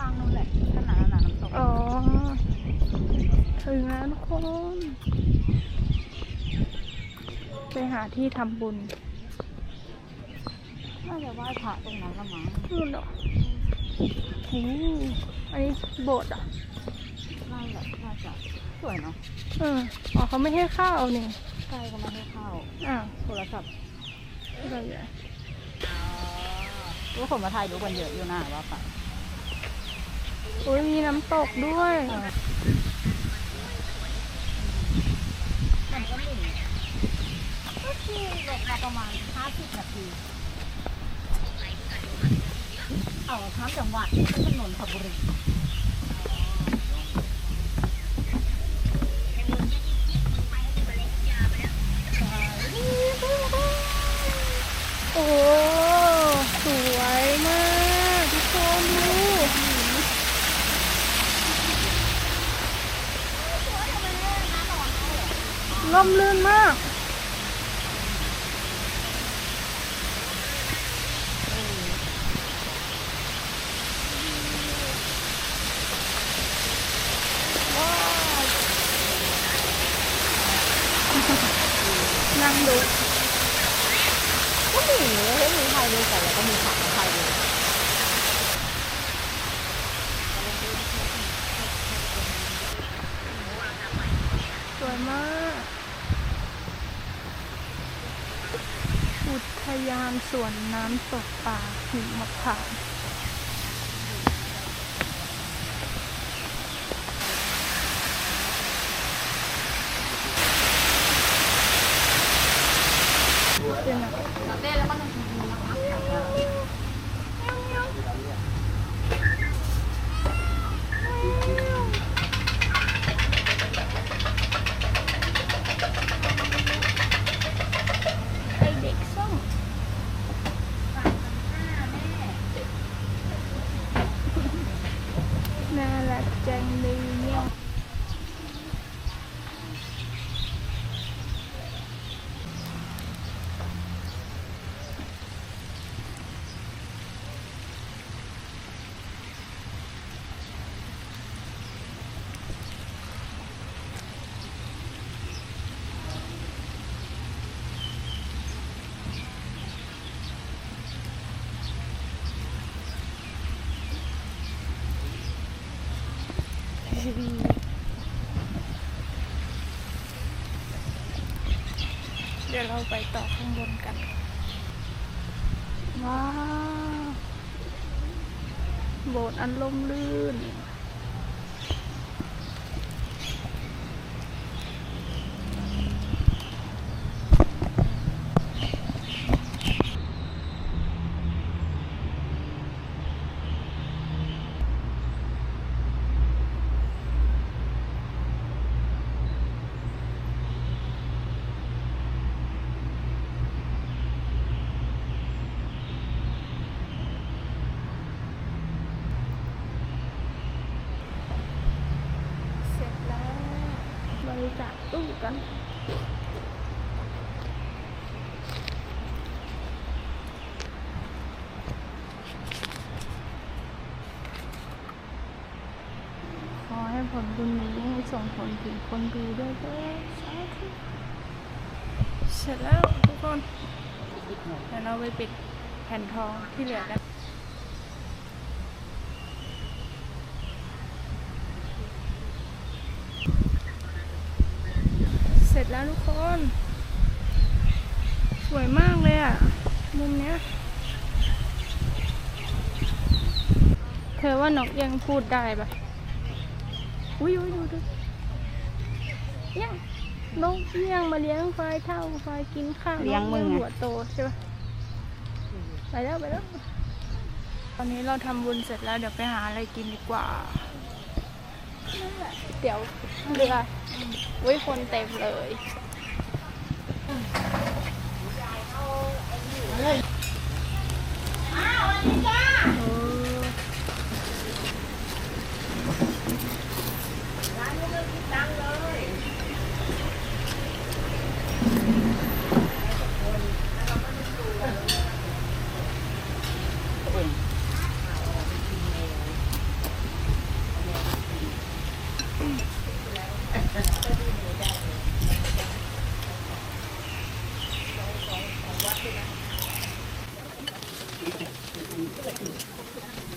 ข้างนู้นแหละขนาดนั้น้ำตกอ๋อถึงแล้วทุกคน ไปหาที่ทำบุญ น่าจะไหว้พระตรงนั้นละมั้งนู่นหรอโอ้อันนี้โบสถ์อะนั่นแหละน่าจะสวยเนาะเอออ๋อเขาไม่ให้ข้าวนี่ใช่เขาไม่ให้ข้าวอ่าโทรศัพท์อะไรอย่างเงี้ยรู้คนมาถ่ยรูปกันเยอะอยู่หน้าว่าปะ โอ้ยมีน้ำตกด้วยมันก็หนึ่งก็คือลงมาประมาณ 50 นาทีเอาข้ามจังหวัดเป็นถนนทบุรี โอ้สวยมากทุกคนดู ล่มลื่นมากนั่งดูก็มีให้มีถ่ายรูปกันแล้วก็มีผักมาถ่ายรูปสวยมาก อุท ยานสวนน้ำตกป่าหิมพานต์เป็นอะไร เต้แล้วก็นมชมพูนะคะ ไอเด็กส้มน่ารักจังเลยเนี่ย เดี๋ยวเราไปต่อข้างบนกัน ว้าว โบสถ์อันล่มลื่น เสร็จแล้วบริจาคตู้ กันขอให้ผลบุญนี้ส่งผลถึงคนดูด้วยดสาธุเสร็จแล้วทุกคนเดี๋ยวเราไปปิดแผ่นทองที่เหลือกัน เสร็จ แล้วทุกคน สวยมากเลยอะมุมเนี้ย เธอว่านกยังพูดได้ปะอุ้ยอุ้ยดูดูเอี้ยังนกเอี้ยังมาเลี้ยงควายเท่าควายกินข้าวนกเลี้ยงมึงเอี้อะหัวโตใช่ปะไปแล้วไปแล้ว ตอนนี้เราทำบุญเสร็จแล้วเดี๋ยวไปหาอะไรกินดีกว่า เดี๋ยวเรืออุ้ยคนเต็มเลยเออ Thank you.